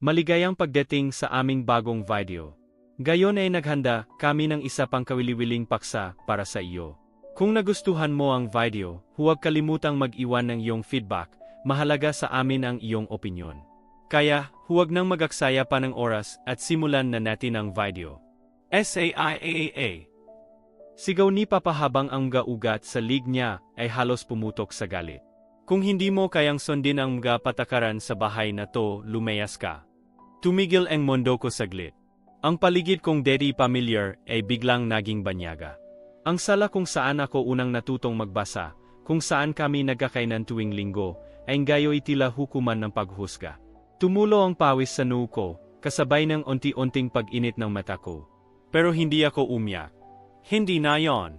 Maligayang pagdating sa aming bagong video. Gayon ay naghanda kami ng isa pang kawili-wiling paksa para sa iyo. Kung nagustuhan mo ang video, huwag kalimutang mag-iwan ng iyong feedback, mahalaga sa amin ang iyong opinyon. Kaya, huwag nang magaksaya pa ng oras at simulan na natin ang video. SAIAAA Sigaw ni Papa habang ang gaugat sa lig niya ay halos pumutok sa galit. Kung hindi mo kayang sundin ang mga patakaran sa bahay na to, lumayas ka. Tumigil ang mundo ko saglit. Ang paligid kong daddy familiar ay biglang naging banyaga. Ang sala kung saan ako unang natutong magbasa, kung saan kami nagkakainan tuwing linggo, ay gayo'y tila hukuman ng paghusga. Tumulo ang pawis sa noo ko, kasabay ng unti-unting pag-init ng mata ko. Pero hindi ako umiyak. Hindi na yon.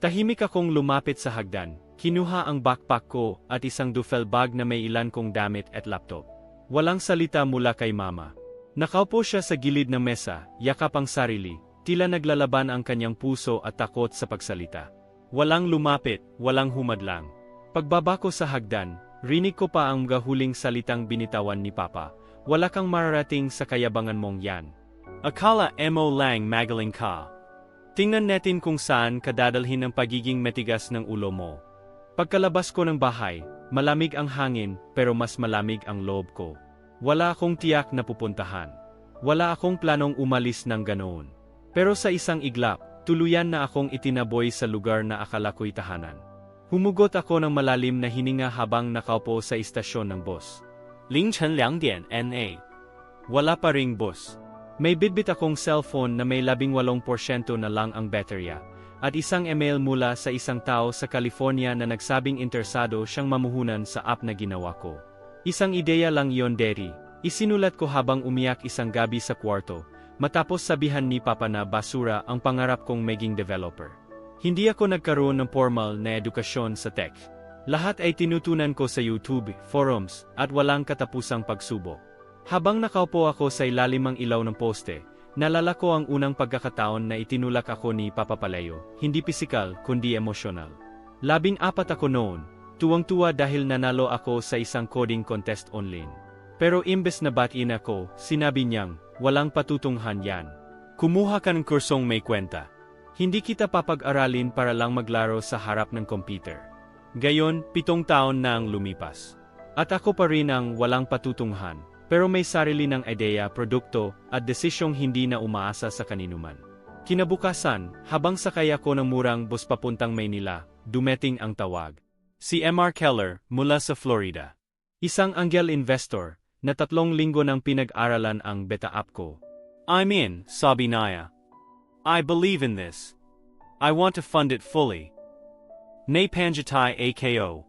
Tahimik akong lumapit sa hagdan, kinuha ang backpack ko at isang duffel bag na may ilan kong damit at laptop. Walang salita mula kay mama. Nakaupo siya sa gilid ng mesa, yakap ang sarili, tila naglalaban ang kanyang puso at takot sa pagsalita. Walang lumapit, walang humadlang. Pagbaba ko sa hagdan, rinig ko pa ang gahuling salitang binitawan ni Papa, wala kang mararating sa kayabangan mong yan. Akala mo lang magaling ka. Tingnan natin kung saan kadadalhin ang pagiging matigas ng ulo mo. Pagkalabas ko ng bahay, malamig ang hangin pero mas malamig ang loob ko. Wala akong tiyak na pupuntahan. Wala akong planong umalis ng ganoon. Pero sa isang iglap, tuluyan na akong itinaboy sa lugar na akala ko'y tahanan. Humugot ako ng malalim na hininga habang nakaupo sa istasyon ng bus. Lingchen 2点 NA. Wala pa ring bus. May bitbit akong cellphone na may 18% na lang ang baterya, at isang email mula sa isang tao sa California na nagsabing interesado siyang mamuhunan sa app na ginawa ko. Isang ideya lang yon Derry. Isinulat ko habang umiyak isang gabi sa kwarto, matapos sabihan ni Papa na basura ang pangarap kong maging developer. Hindi ako nagkaroon ng formal na edukasyon sa tech. Lahat ay tinutunan ko sa YouTube, forums, at walang katapusang pagsubok. Habang nakaupo ako sa ilalim ng ilaw ng poste, nalala ko ang unang pagkakataon na itinulak ako ni Papa Palayo, hindi pisikal kundi emosyonal. Labing apat ako noon, Tuwang-tuwa dahil nanalo ako sa isang coding contest online. Pero imbes na batiin ako, sinabi niyang, walang patutunghan yan. Kumuha ka ng kursong may kwenta. Hindi kita papag-aralin para lang maglaro sa harap ng computer. Gayon, pitong taon na ang lumipas. At ako pa rin ang walang patutunghan, pero may sarili ng ideya, produkto, at desisyong hindi na umaasa sa kaninuman. Kinabukasan, habang sakay ako ng murang bus papuntang Maynila, dumeting ang tawag. Si MR Keller, mula sa Florida. Isang angel investor, na tatlong linggo nang pinag-aralan ang beta app ko. I'm in, sabi Naya. I believe in this. I want to fund it fully. Nay Panjatai AKO.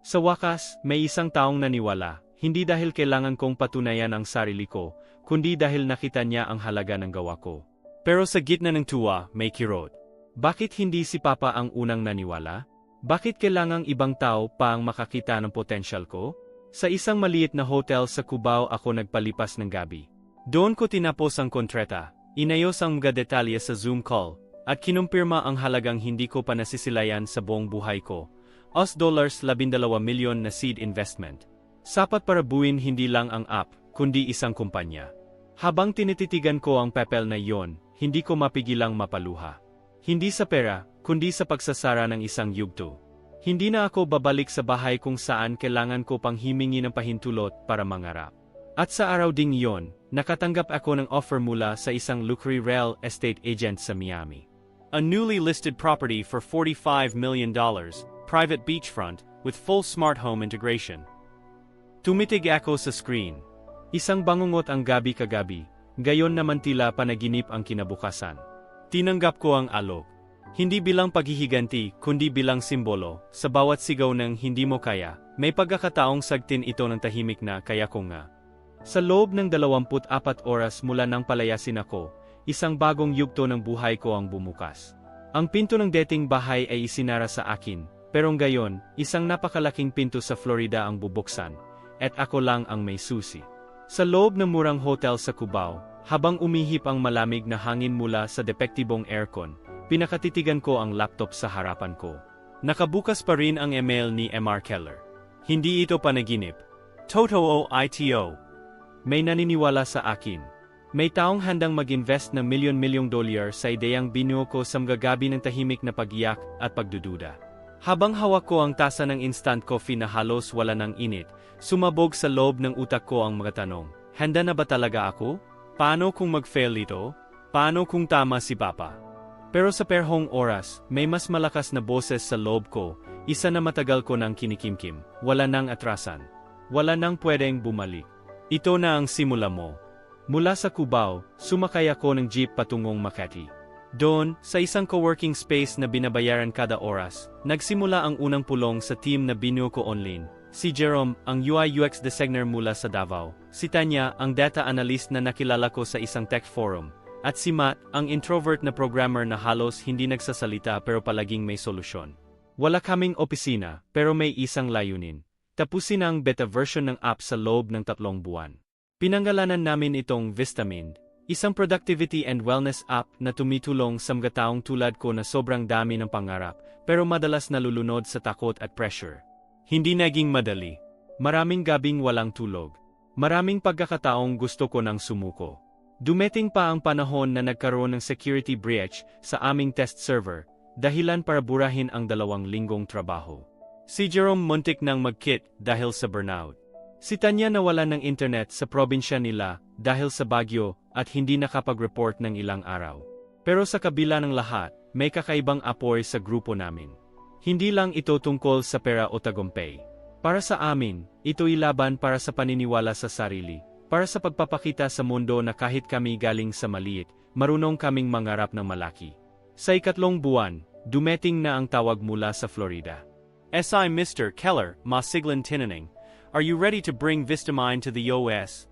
Sa wakas, may isang taong naniwala, hindi dahil kailangan kong patunayan ang sarili ko, kundi dahil nakita niya ang halaga ng gawa ko. Pero sa gitna ng tuwa, may kirot. Bakit hindi si Papa ang unang naniwala? Bakit kailangang ibang tao pa ang makakita ng potensyal ko? Sa isang maliit na hotel sa Cubao ako nagpalipas ng gabi. Doon ko tinapos ang kontrata, inayos ang mga detalye sa Zoom call, at kinumpirma ang halagang hindi ko pa nasisilayan sa buong buhay ko. Os dollars 12 milyon na seed investment. Sapat para buuin hindi lang ang app, kundi isang kumpanya. Habang tinititigan ko ang papel na iyon, hindi ko mapigilang mapaluha. Hindi sa pera, kundi sa pagsasara ng isang yugto. Hindi na ako babalik sa bahay kung saan kailangan ko pang himingi ng pahintulot para mangarap. At sa araw ding iyon, nakatanggap ako ng offer mula sa isang luxury real estate agent sa Miami. A newly listed property for $45 million, private beachfront, with full smart home integration. Tumitig ako sa screen. Isang bangungot ang gabi kagabi, gayon naman tila panaginip ang kinabukasan. Tinanggap ko ang alok. Hindi bilang paghihiganti, kundi bilang simbolo, sa bawat sigaw ng hindi mo kaya, may pagkakataong sagtin ito ng tahimik na kaya ko nga. Sa loob ng 24 oras mula nang palayasin ako, isang bagong yugto ng buhay ko ang bumukas. Ang pinto ng dating bahay ay isinara sa akin, pero ngayon, isang napakalaking pinto sa Florida ang bubuksan, at ako lang ang may susi. Sa loob ng murang hotel sa Cubao, habang umihip ang malamig na hangin mula sa depektibong aircon, Pinakatitigan ko ang laptop sa harapan ko. Nakabukas pa rin ang email ni MR Keller. Hindi ito panaginip. Totoo ITO. may naniniwala sa akin. May taong handang mag-invest ng milyon-milyong dolyar sa ideyang binuo ko sa magagabi ng tahimik na pagiyak at pagdududa. Habang hawak ko ang tasa ng instant coffee na halos wala ng init, sumabog sa loob ng utak ko ang mga tanong. Handa na ba talaga ako? Paano kung mag-fail ito? Paano kung tama si Papa? Pero sa perhong oras, may mas malakas na boses sa loob ko, isa na matagal ko nang kinikimkim, wala nang atrasan. Wala nang pwedeng bumalik. Ito na ang simula mo. Mula sa Cubao, sumakay ako ng jeep patungong Makati. Doon, sa isang co-working space na binabayaran kada oras, nagsimula ang unang pulong sa team na binuo ko online. Si Jerome, ang UI UX designer mula sa Davao. Si Tanya, ang data analyst na nakilala ko sa isang tech forum. At si Matt, ang introvert na programmer na halos hindi nagsasalita pero palaging may solusyon. Wala kaming opisina, pero may isang layunin. Tapusin ang beta version ng app sa loob ng tatlong buwan. Pinangalanan namin itong Vistamind, Isang productivity and wellness app na tumitulong sa mga taong tulad ko na sobrang dami ng pangarap, pero madalas nalulunod sa takot at pressure. Hindi naging madali. Maraming gabing walang tulog. Maraming pagkakataong gusto ko nang sumuko. Dumeting pa ang panahon na nagkaroon ng security breach sa aming test server, dahilan para burahin ang dalawang linggong trabaho. Si Jerome muntik nang magkit dahil sa burnout. Si Tanya nawala ng internet sa probinsya nila dahil sa bagyo at hindi nakapag-report ng ilang araw. Pero sa kabila ng lahat, may kakaibang apoy sa grupo namin. Hindi lang ito tungkol sa pera o tagumpay. Para sa amin, ito'y laban para sa paniniwala sa sarili, para sa pagpapakita sa mundo na kahit kami galing sa maliit, marunong kaming mangarap ng malaki. Sa ikatlong buwan, dumeting na ang tawag mula sa Florida. SI Mr. Keller, Masiglan Tinaning, Are you ready to bring Vistamine to the OS?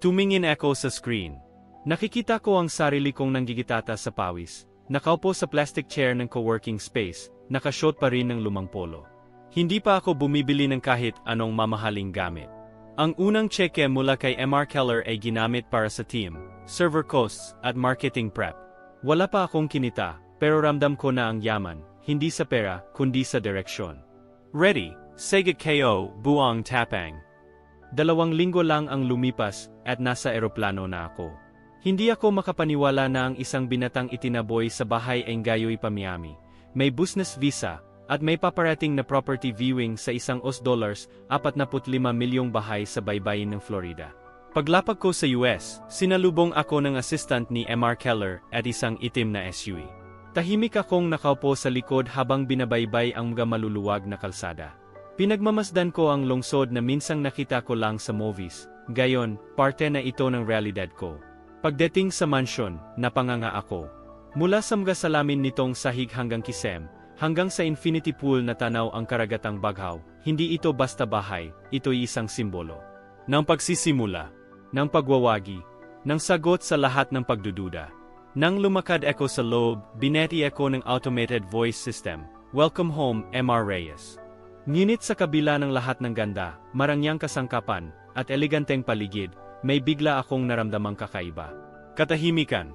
Tumingin ako sa screen. Nakikita ko ang sarili kong nanggigitata sa pawis. Nakaupo sa plastic chair ng co-working space, nakashot pa rin ng lumang polo. Hindi pa ako bumibili ng kahit anong mamahaling gamit. Ang unang cheque mula kay MR Keller ay ginamit para sa team, server costs, at marketing prep. Wala pa akong kinita, pero ramdam ko na ang yaman, hindi sa pera, kundi sa direksyon. Ready, Sega KO, Buang Tapang. Dalawang linggo lang ang lumipas at nasa eroplano na ako. Hindi ako makapaniwala na ang isang binatang itinaboy sa bahay ay gayoy pa Miami. May business visa at may paparating na property viewing sa isang US dollars 45 milyong bahay sa baybayin ng Florida. Paglapag ko sa US, sinalubong ako ng assistant ni MR Keller at isang itim na SUV. Tahimik akong nakaupo sa likod habang binabaybay ang mga maluluwag na kalsada. Pinagmamasdan ko ang lungsod na minsang nakita ko lang sa movies, gayon, parte na ito ng realidad ko. Pagdating sa mansyon, napanganga ako. Mula sa mga salamin nitong sahig hanggang kisem, hanggang sa infinity pool na tanaw ang karagatang baghaw, hindi ito basta bahay, ito'y isang simbolo. Ng pagsisimula, ng pagwawagi, ng sagot sa lahat ng pagdududa. Nang lumakad ako sa loob, bineti ako ng automated voice system, Welcome home, MR Reyes. Ngunit sa kabila ng lahat ng ganda, marangyang kasangkapan, at eleganteng paligid, may bigla akong naramdamang kakaiba. Katahimikan.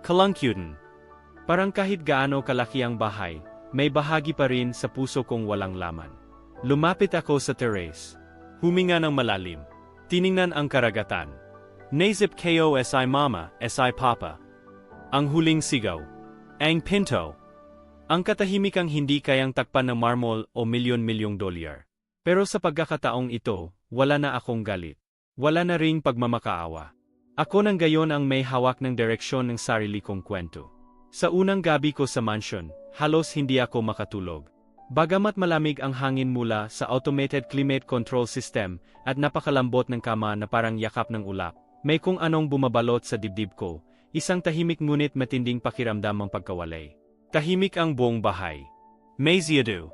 Kalangkyuden. Parang kahit gaano kalaki ang bahay, may bahagi pa rin sa puso kong walang laman. Lumapit ako sa terrace. Huminga ng malalim. Tiningnan ang karagatan. Naisip ko si mama, si papa. Ang huling sigaw. Ang pinto. Ang katahimikang hindi kayang takpan ng marmol o milyon-milyong dolyar. Pero sa pagkakataong ito, wala na akong galit. Wala na ring pagmamakaawa. Ako nang gayon ang may hawak ng direksyon ng sarili kong kwento. Sa unang gabi ko sa mansion, halos hindi ako makatulog. Bagamat malamig ang hangin mula sa automated climate control system at napakalambot ng kama na parang yakap ng ulap, may kung anong bumabalot sa dibdib ko, isang tahimik ngunit matinding pakiramdam ang pagkawalay. Tahimik ang buong bahay. Maziadu.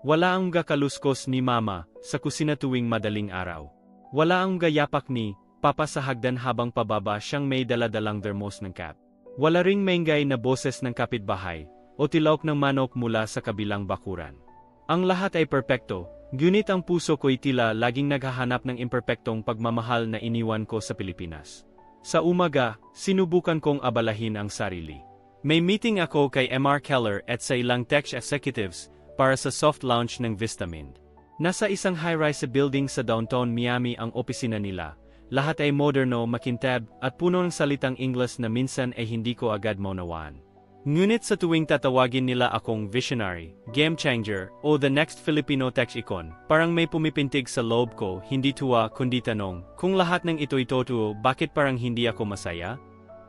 Wala ang gakaluskos ni mama sa kusina tuwing madaling araw. Wala ang gayapak ni papa sa hagdan habang pababa siyang may daladalang thermos ng cat. Wala ring maingay na boses ng kapitbahay o tilawk ng manok mula sa kabilang bakuran. Ang lahat ay perpekto, ngunit ang puso ko'y tila laging naghahanap ng imperpektong pagmamahal na iniwan ko sa Pilipinas. Sa umaga, sinubukan kong abalahin ang sarili. May meeting ako kay MR Keller at sa ilang tech executives para sa soft launch ng Vistamind. Nasa isang high-rise building sa downtown Miami ang opisina nila, lahat ay moderno, makintab, at puno ng salitang Ingles na minsan ay hindi ko agad maunawaan. Ngunit sa tuwing tatawagin nila akong visionary, game changer, o the next Filipino tech icon, parang may pumipintig sa loob ko, hindi tuwa kundi tanong, kung lahat ng ito'y totoo, bakit parang hindi ako masaya?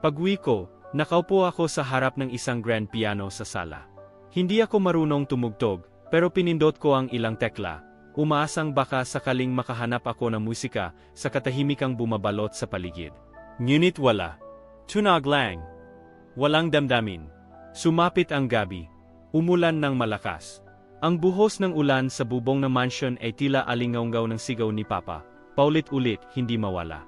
Pagwi ko, nakaupo ako sa harap ng isang grand piano sa sala. Hindi ako marunong tumugtog, pero pinindot ko ang ilang tekla, umaasang baka sakaling makahanap ako ng musika sa katahimikang bumabalot sa paligid. Ngunit wala. Tunog lang. Walang damdamin. Sumapit ang gabi. Umulan ng malakas. Ang buhos ng ulan sa bubong ng mansion ay tila alingaw ng sigaw ni Papa. Paulit-ulit, hindi mawala.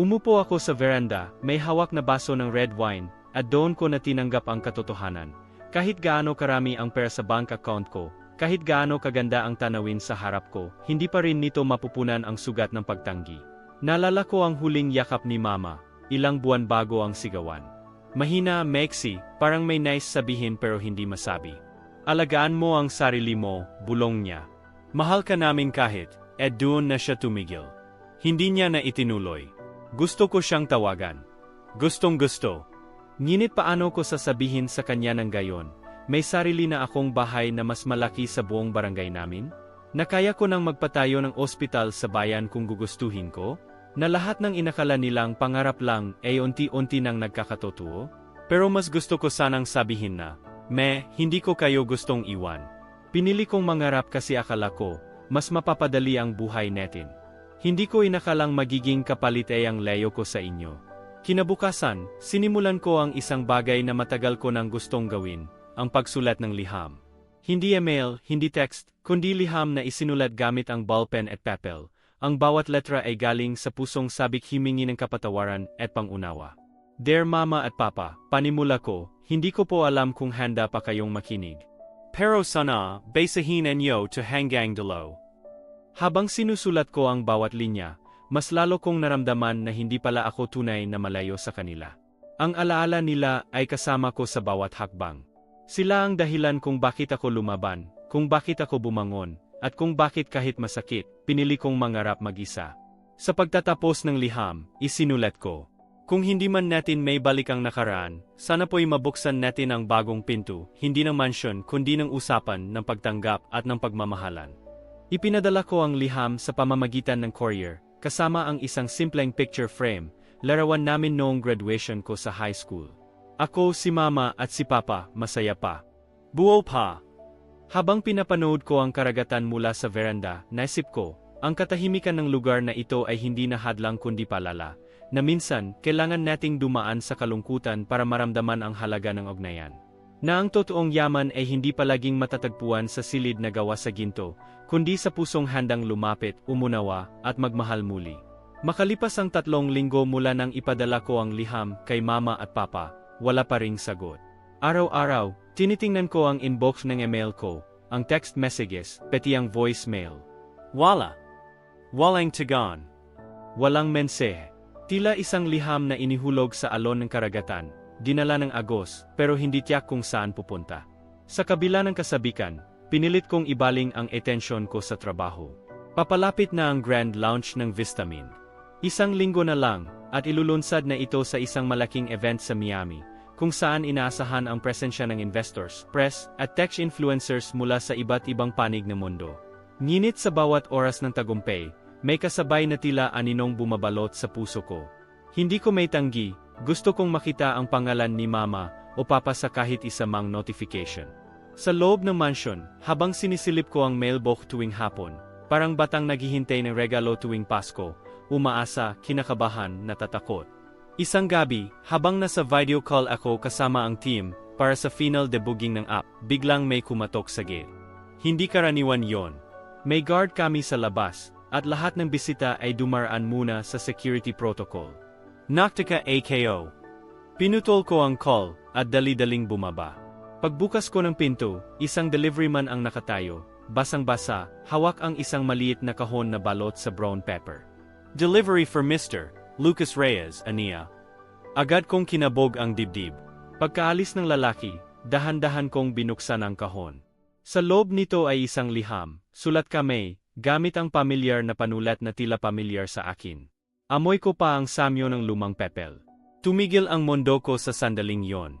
Umupo ako sa veranda, may hawak na baso ng red wine, at doon ko na tinanggap ang katotohanan. Kahit gaano karami ang pera sa bank account ko, kahit gaano kaganda ang tanawin sa harap ko, hindi pa rin nito mapupunan ang sugat ng pagtanggi. Nalala ko ang huling yakap ni Mama, ilang buwan bago ang sigawan. Mahina, Mexi, parang may nice sabihin pero hindi masabi. Alagaan mo ang sarili mo, bulong niya. Mahal ka namin kahit, at doon na siya tumigil. Hindi niya na itinuloy. Gusto ko siyang tawagan. Gustong gusto. Nginit paano ko sasabihin sa kanya ng gayon, may sarili na akong bahay na mas malaki sa buong barangay namin? Nakaya ko nang magpatayo ng ospital sa bayan kung gugustuhin ko? na lahat ng inakala nilang pangarap lang ay unti-unti nang nagkakatotoo? Pero mas gusto ko sanang sabihin na, me, hindi ko kayo gustong iwan. Pinili kong mangarap kasi akala ko, mas mapapadali ang buhay natin. Hindi ko inakalang magiging kapalit ay ang layo ko sa inyo. Kinabukasan, sinimulan ko ang isang bagay na matagal ko nang gustong gawin, ang pagsulat ng liham. Hindi email, hindi text, kundi liham na isinulat gamit ang ballpen at papel, ang bawat letra ay galing sa pusong sabik himingi ng kapatawaran at pangunawa. Dear Mama at Papa, panimula ko, hindi ko po alam kung handa pa kayong makinig. Pero sana, basahin ninyo to hanggang dulo. Habang sinusulat ko ang bawat linya, mas lalo kong naramdaman na hindi pala ako tunay na malayo sa kanila. Ang alaala nila ay kasama ko sa bawat hakbang. Sila ang dahilan kung bakit ako lumaban, kung bakit ako bumangon, at kung bakit kahit masakit, pinili kong mangarap mag-isa. Sa pagtatapos ng liham, isinulat ko. Kung hindi man natin may balik ang nakaraan, sana po'y mabuksan natin ang bagong pinto, hindi ng mansyon kundi ng usapan ng pagtanggap at ng pagmamahalan. Ipinadala ko ang liham sa pamamagitan ng courier, kasama ang isang simpleng picture frame, larawan namin noong graduation ko sa high school. Ako, si mama at si papa, masaya pa. Buo pa, habang pinapanood ko ang karagatan mula sa veranda, naisip ko, ang katahimikan ng lugar na ito ay hindi na hadlang kundi palala, na minsan, kailangan nating dumaan sa kalungkutan para maramdaman ang halaga ng ugnayan. Na ang totoong yaman ay hindi palaging matatagpuan sa silid na gawa sa ginto, kundi sa pusong handang lumapit, umunawa, at magmahal muli. Makalipas ang tatlong linggo mula nang ipadala ko ang liham kay mama at papa, wala pa ring sagot. Araw-araw, Tinitingnan ko ang inbox ng email ko, ang text messages, pati ang voicemail. Wala. Walang tagon. Walang mensahe. Tila isang liham na inihulog sa alon ng karagatan, dinala ng agos, pero hindi tiyak kung saan pupunta. Sa kabila ng kasabikan, pinilit kong ibaling ang atensyon ko sa trabaho. Papalapit na ang grand launch ng Vistamin. Isang linggo na lang, at ilulunsad na ito sa isang malaking event sa Miami, kung saan inaasahan ang presensya ng investors, press, at tech influencers mula sa iba't ibang panig ng mundo. Nginit sa bawat oras ng tagumpay, may kasabay na tila aninong bumabalot sa puso ko. Hindi ko may tanggi, gusto kong makita ang pangalan ni Mama o Papa sa kahit isa mang notification. Sa loob ng mansion, habang sinisilip ko ang mailbox tuwing hapon, parang batang naghihintay ng regalo tuwing Pasko, umaasa, kinakabahan, natatakot. Isang gabi, habang nasa video call ako kasama ang team, para sa final debugging ng app, biglang may kumatok sa gate. Hindi karaniwan yon. May guard kami sa labas, at lahat ng bisita ay dumaraan muna sa security protocol. Noctica AKO. Pinutol ko ang call, at dali-daling bumaba. Pagbukas ko ng pinto, isang delivery man ang nakatayo, basang-basa, hawak ang isang maliit na kahon na balot sa brown pepper. Delivery for Mr. Lucas Reyes, Ania. Agad kong kinabog ang dibdib. Pagkaalis ng lalaki, dahan-dahan kong binuksan ang kahon. Sa loob nito ay isang liham, sulat kami, gamit ang pamilyar na panulat na tila pamilyar sa akin. Amoy ko pa ang samyo ng lumang pepel. Tumigil ang mundo ko sa sandaling yon.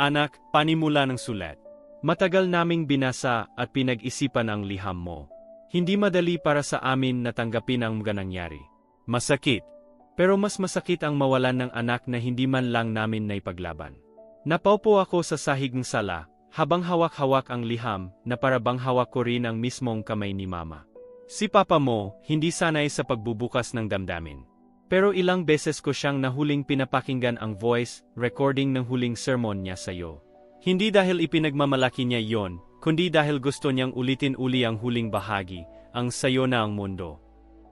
Anak, panimula ng sulat. Matagal naming binasa at pinag-isipan ang liham mo. Hindi madali para sa amin na tanggapin ang mga nangyari. Masakit. Pero mas masakit ang mawalan ng anak na hindi man lang namin naipaglaban. Napaupo ako sa sahig ng sala, habang hawak-hawak ang liham na parabang hawak ko rin ang mismong kamay ni mama. Si papa mo, hindi sanay sa pagbubukas ng damdamin. Pero ilang beses ko siyang nahuling pinapakinggan ang voice, recording ng huling sermon niya sa'yo. Hindi dahil ipinagmamalaki niya yon, kundi dahil gusto niyang ulitin uli ang huling bahagi, ang sayo na ang mundo.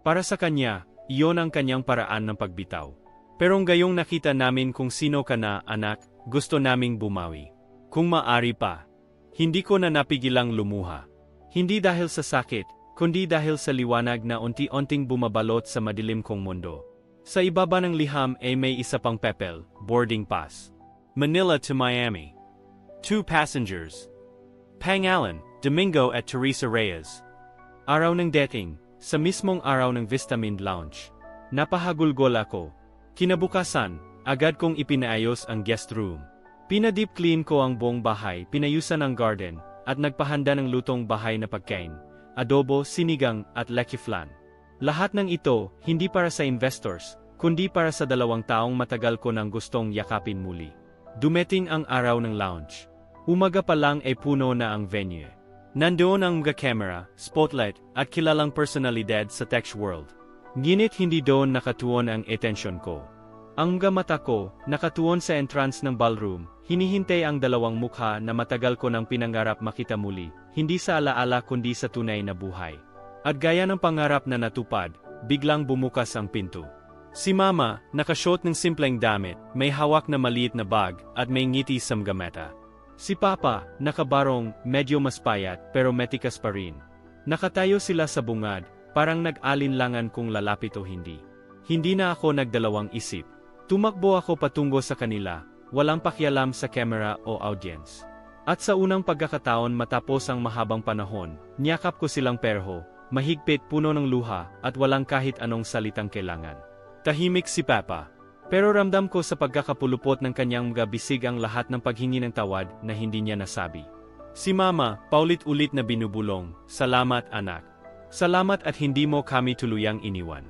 Para sa kanya, iyon ang kanyang paraan ng pagbitaw. Pero ngayong nakita namin kung sino ka na, anak, gusto naming bumawi. Kung maari pa. Hindi ko na napigilang lumuha. Hindi dahil sa sakit, kundi dahil sa liwanag na unti-unting bumabalot sa madilim kong mundo. Sa ibaba ng liham ay may isa pang pepel, boarding pass. Manila to Miami. Two passengers. Pang Allen, Domingo at Teresa Reyes. Araw ng dating, sa mismong araw ng Vistamind Lounge. Napahagulgol ako. Kinabukasan, agad kong ipinaayos ang guest room. Pina-deep clean ko ang buong bahay, pinayusan ang garden, at nagpahanda ng lutong bahay na pagkain, adobo, sinigang, at leche flan. Lahat ng ito, hindi para sa investors, kundi para sa dalawang taong matagal ko nang gustong yakapin muli. Dumeting ang araw ng lounge. Umaga pa lang ay puno na ang venue. Nandoon ang mga camera, spotlight, at kilalang personalidad sa tech world. Ngunit hindi doon nakatuon ang atensyon ko. Ang mga mata ko, nakatuon sa entrance ng ballroom, hinihintay ang dalawang mukha na matagal ko nang pinangarap makita muli, hindi sa alaala kundi sa tunay na buhay. At gaya ng pangarap na natupad, biglang bumukas ang pinto. Si Mama, nakashot ng simpleng damit, may hawak na maliit na bag, at may ngiti sa mga mata. Si Papa, nakabarong, medyo mas payat, pero metikas pa rin. Nakatayo sila sa bungad, parang nag-alinlangan kung lalapit o hindi. Hindi na ako nagdalawang isip. Tumakbo ako patungo sa kanila, walang pakialam sa camera o audience. At sa unang pagkakataon matapos ang mahabang panahon, niyakap ko silang perho, mahigpit puno ng luha, at walang kahit anong salitang kailangan. Tahimik si Papa. Pero ramdam ko sa pagkakapulupot ng kanyang mga bisig ang lahat ng paghingi ng tawad na hindi niya nasabi. Si Mama, paulit-ulit na binubulong, Salamat anak. Salamat at hindi mo kami tuluyang iniwan.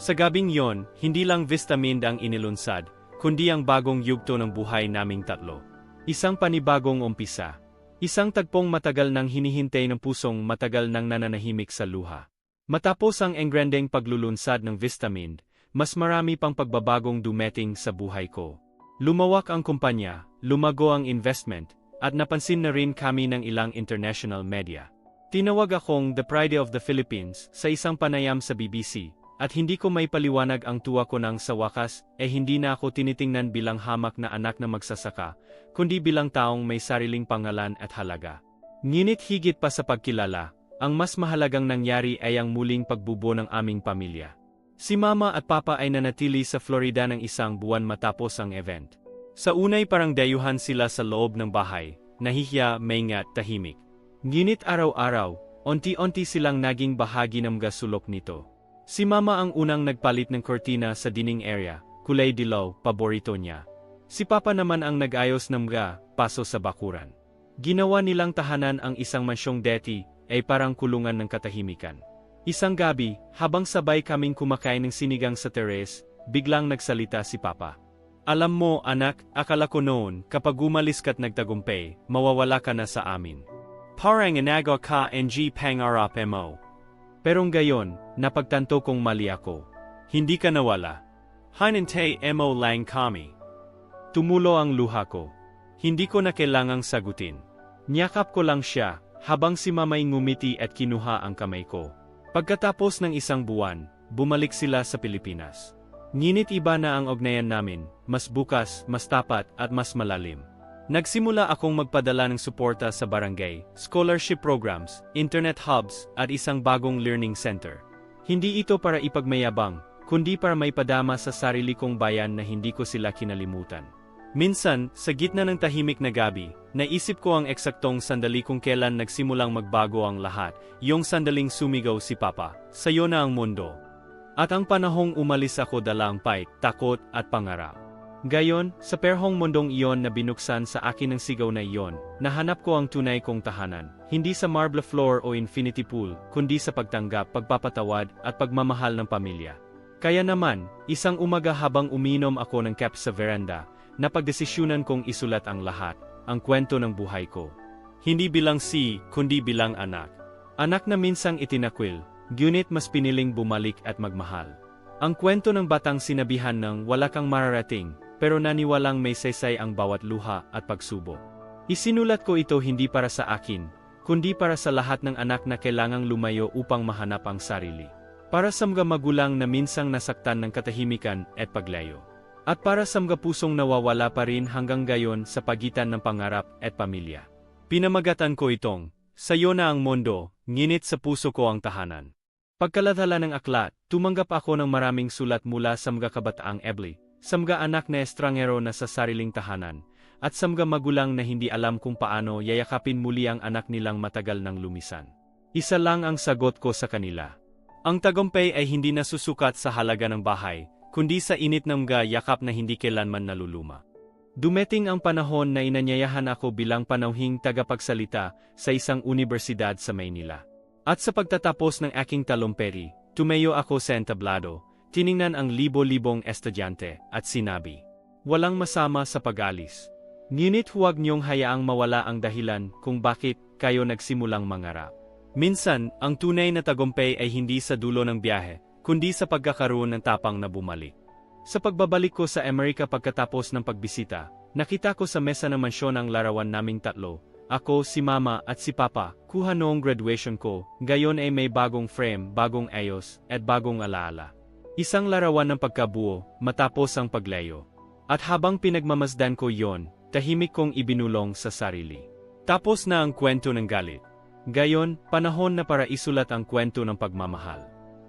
Sa gabing yon, hindi lang Vistamind ang inilunsad, kundi ang bagong yugto ng buhay naming tatlo. Isang panibagong umpisa. Isang tagpong matagal nang hinihintay ng pusong matagal nang nananahimik sa luha. Matapos ang engrandeng paglulunsad ng Vistamind, mas marami pang pagbabagong dumeting sa buhay ko. Lumawak ang kumpanya, lumago ang investment, at napansin na rin kami ng ilang international media. Tinawag akong The Pride of the Philippines sa isang panayam sa BBC, at hindi ko may paliwanag ang tuwa ko nang sa wakas, eh hindi na ako tinitingnan bilang hamak na anak na magsasaka, kundi bilang taong may sariling pangalan at halaga. Ngunit higit pa sa pagkilala, ang mas mahalagang nangyari ay ang muling pagbubo ng aming pamilya. Si Mama at Papa ay nanatili sa Florida ng isang buwan matapos ang event. Sa unay parang dayuhan sila sa loob ng bahay, nahihiya, maingat, tahimik. Ngunit araw-araw, onti-onti silang naging bahagi ng mga sulok nito. Si Mama ang unang nagpalit ng kortina sa dining area, kulay dilaw, paborito niya. Si Papa naman ang nag-ayos ng mga paso sa bakuran. Ginawa nilang tahanan ang isang mansyong deti, ay parang kulungan ng katahimikan. Isang gabi, habang sabay kaming kumakain ng sinigang sa teres, biglang nagsalita si Papa. Alam mo, anak, akala ko noon, kapag umalis ka't nagtagumpay, mawawala ka na sa amin. Parang inago ka ng pangarap mo. Pero ngayon, napagtanto kong mali ako. Hindi ka nawala. Hinintay mo lang kami. Tumulo ang luha ko. Hindi ko na kailangang sagutin. Niyakap ko lang siya, habang si mamay ngumiti at kinuha ang kamay ko. Pagkatapos ng isang buwan, bumalik sila sa Pilipinas. Nginit iba na ang ugnayan namin, mas bukas, mas tapat, at mas malalim. Nagsimula akong magpadala ng suporta sa barangay, scholarship programs, internet hubs, at isang bagong learning center. Hindi ito para ipagmayabang, kundi para may padama sa sarili kong bayan na hindi ko sila kinalimutan. Minsan, sa gitna ng tahimik na gabi, naisip ko ang eksaktong sandali kung kailan nagsimulang magbago ang lahat, yung sandaling sumigaw si Papa, sayo na ang mundo. At ang panahong umalis ako dala ang pait, takot at pangarap. Gayon, sa perhong mundong iyon na binuksan sa akin ng sigaw na iyon, nahanap ko ang tunay kong tahanan, hindi sa marble floor o infinity pool, kundi sa pagtanggap, pagpapatawad, at pagmamahal ng pamilya. Kaya naman, isang umaga habang uminom ako ng cap sa veranda, napagdesisyunan kong isulat ang lahat, ang kwento ng buhay ko. Hindi bilang si, kundi bilang anak. Anak na minsang itinakwil, ngunit mas piniling bumalik at magmahal. Ang kwento ng batang sinabihan ng wala kang mararating, pero naniwalang may saysay ang bawat luha at pagsubok. Isinulat ko ito hindi para sa akin, kundi para sa lahat ng anak na kailangang lumayo upang mahanap ang sarili. Para sa mga magulang na minsang nasaktan ng katahimikan at paglayo. At para sa mga pusong nawawala pa rin hanggang gayon sa pagitan ng pangarap at pamilya. Pinamagatan ko itong, sayo na ang mundo, nginit sa puso ko ang tahanan. Pagkalathala ng aklat, tumanggap ako ng maraming sulat mula sa mga kabataang Ebli, sa mga anak na estrangero na sa sariling tahanan, at sa mga magulang na hindi alam kung paano yayakapin muli ang anak nilang matagal nang lumisan. Isa lang ang sagot ko sa kanila. Ang tagumpay ay hindi nasusukat sa halaga ng bahay, kundi sa init ng mga yakap na hindi kailanman naluluma. Dumeting ang panahon na inanyayahan ako bilang panauhing tagapagsalita sa isang universidad sa Maynila. At sa pagtatapos ng aking talumperi, tumayo ako sa entablado, tiningnan ang libo-libong estudyante, at sinabi, Walang masama sa pag-alis. Ngunit huwag niyong hayaang mawala ang dahilan kung bakit kayo nagsimulang mangarap. Minsan, ang tunay na tagumpay ay hindi sa dulo ng biyahe, kundi sa pagkakaroon ng tapang na bumalik. Sa pagbabalik ko sa Amerika pagkatapos ng pagbisita, nakita ko sa mesa ng mansyon ang larawan naming tatlo, ako, si Mama at si Papa, kuha noong graduation ko, gayon ay may bagong frame, bagong ayos, at bagong alaala. Isang larawan ng pagkabuo, matapos ang paglayo. At habang pinagmamasdan ko yon, tahimik kong ibinulong sa sarili. Tapos na ang kwento ng galit. Gayon, panahon na para isulat ang kwento ng pagmamahal.